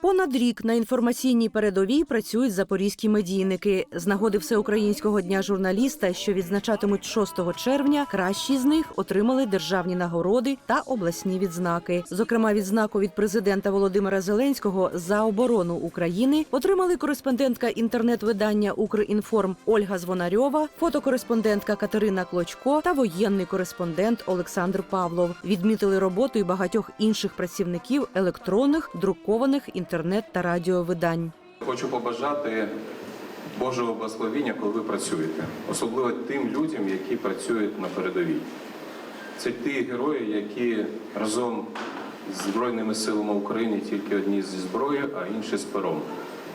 Понад рік на інформаційній передовій працюють запорізькі медійники. З нагоди Всеукраїнського дня журналіста, що відзначатимуть 6 червня, кращі з них отримали державні нагороди та обласні відзнаки. Зокрема, відзнаку від президента Володимира Зеленського за оборону України отримали кореспондентка інтернет-видання Укрінформ Ольга Звонарьова, фотокореспондентка Катерина Клочко та воєнний кореспондент Олександр Павлов. Відмітили роботу і багатьох інших працівників електронних, друкованих інтернет та радіовидань. Хочу побажати Божого благословіння, коли ви працюєте, особливо тим людям, які працюють на передовій. Це ті герої, які разом з Збройними силами України тільки одні зі зброєю, а інші з пером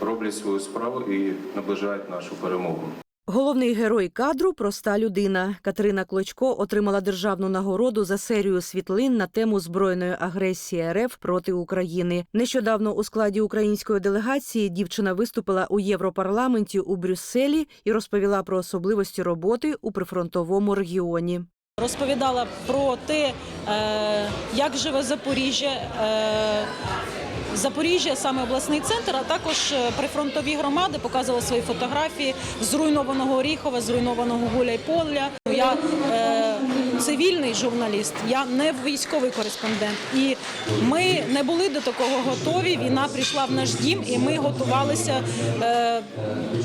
роблять свою справу і наближають нашу перемогу. Головний герой кадру проста людина. Катерина Клочко отримала державну нагороду за серію світлин на тему збройної агресії РФ проти України. Нещодавно у складі української делегації дівчина виступила у Європарламенті у Брюсселі і розповіла про особливості роботи у прифронтовому регіоні. розповідала про те, е, як живе Запоріжжя. Запоріжжя, саме обласний центр, а також е, прифронтові громади показували свої фотографії зруйнованого Оріхова, зруйнованого Гуляйполя. Я е, цивільний журналіст, я не військовий кореспондент. І ми не були до такого готові. Війна прийшла в наш дім, і ми готувалися е,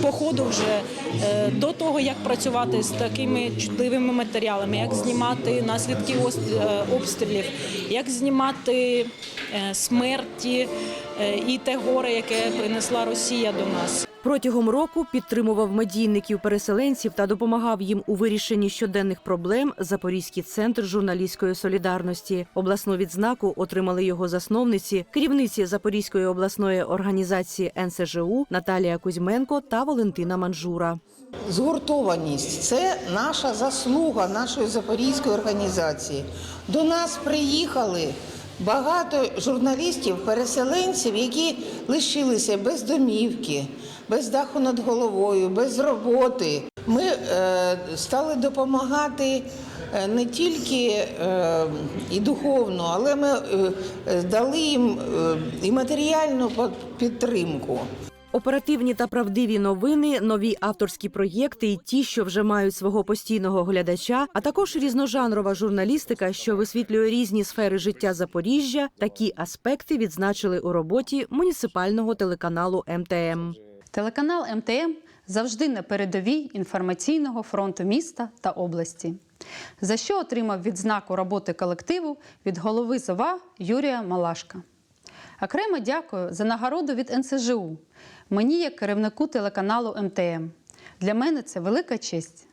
по ходу вже е, до того, як працювати з такими чутливими матеріалами, як знімати наслідки е, обстрілів, як знімати е, смерті е, і те горе, яке принесла Росія до нас. Протягом року підтримував медійників переселенців та допомагав їм у вирішенні щоденних проблем Запорізький центр журналістської солідарності. Обласну відзнаку отримали його засновниці, керівниці Запорізької обласної організації НСЖУ Наталія Кузьменко та Валентина Манжура. Згуртованість це наша заслуга нашої запорізької організації. До нас приїхали багато журналістів, переселенців, які лишилися без домівки, без даху над головою, без роботи. Ми е, стали допомагати. е, Не тільки е, і духовно, але ми е, дали їм е, і матеріальну підтримку. Оперативні та правдиві новини, нові авторські проєкти і ті, що вже мають свого постійного глядача, а також різножанрова журналістика, що висвітлює різні сфери життя Запоріжжя. Такі аспекти відзначили у роботі муніципального телеканалу МТМ. Телеканал МТМ завжди на передовій інформаційного фронту міста та області, за що отримав відзнаку роботи колективу від голови ЗОВА Юрія Малашка. Окремо дякую за нагороду від НСЖУ, мені як керівнику телеканалу МТМ. Для мене це велика честь.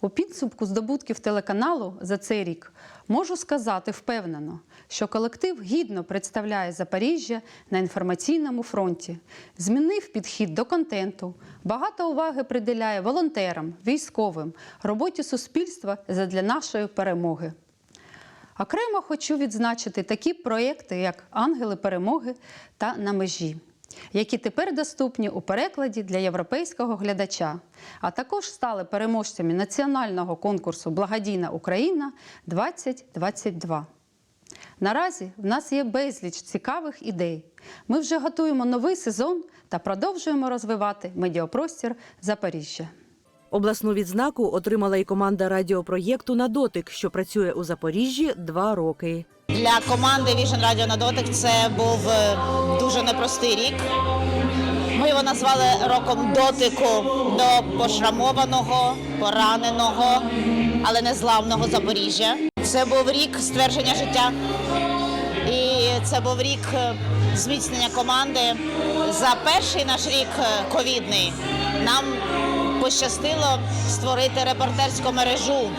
У підсумку здобутків телеканалу за цей рік можу сказати впевнено, що колектив гідно представляє Запоріжжя на інформаційному фронті, змінив підхід до контенту, багато уваги приділяє волонтерам, військовим, роботі суспільства задля нашої перемоги. Окремо хочу відзначити такі проєкти, як Ангели перемоги та на межі, які тепер доступні у перекладі для європейського глядача, а також стали переможцями національного конкурсу Благодійна Україна 2022. Наразі в нас є безліч цікавих ідей. Ми вже готуємо новий сезон та продовжуємо розвивати медіапростір Запоріжжя. Обласну відзнаку отримала і команда радіопроєкту на дотик, що працює у Запоріжжі два роки. Для команди Vision Radio на дотик це був е, дуже непростий рік. Ми його назвали роком дотику до пошрамованого, пораненого, але незламного Запоріжжя. Це був рік ствердження життя. І це був рік е, зміцнення команди. За перший наш рік е, ковідний нам пощастило створити репортерську мережу.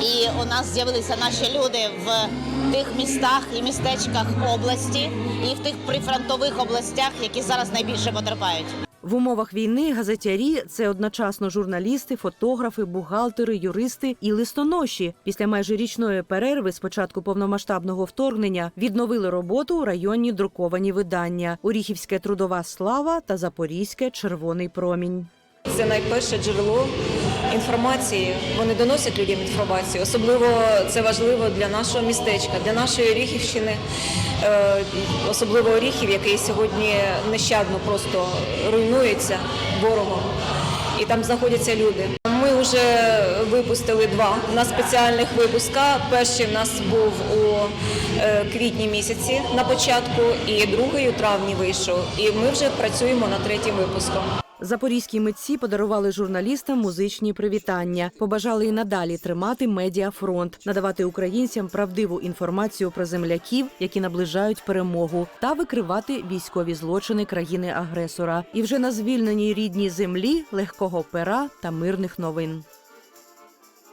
І у нас з'явилися наші люди в тих містах і містечках області, і в тих прифронтових областях, які зараз найбільше потерпають. В умовах війни газетярі це одночасно журналісти, фотографи, бухгалтери, юристи і листоноші. Після майже річної перерви з початку повномасштабного вторгнення відновили роботу у районні друковані видання: Оріхівське трудова слава та Запорізьке червоний промінь. Це найперше джерело інформації. Вони доносять людям інформацію. Особливо це важливо для нашого містечка, для нашої Оріхівщини, е, особливо Оріхів, який сьогодні нещадно просто руйнується ворогом. І там знаходяться люди. Ми вже випустили два на спеціальних випуска. Перший в нас був у е, квітні місяці на початку, і другий у травні вийшов. І ми вже працюємо над третім випуском. Запорізькі митці подарували журналістам музичні привітання, побажали і надалі тримати медіафронт, надавати українцям правдиву інформацію про земляків, які наближають перемогу, та викривати військові злочини країни-агресора. І вже на звільненій рідній землі легкого пера та мирних новин.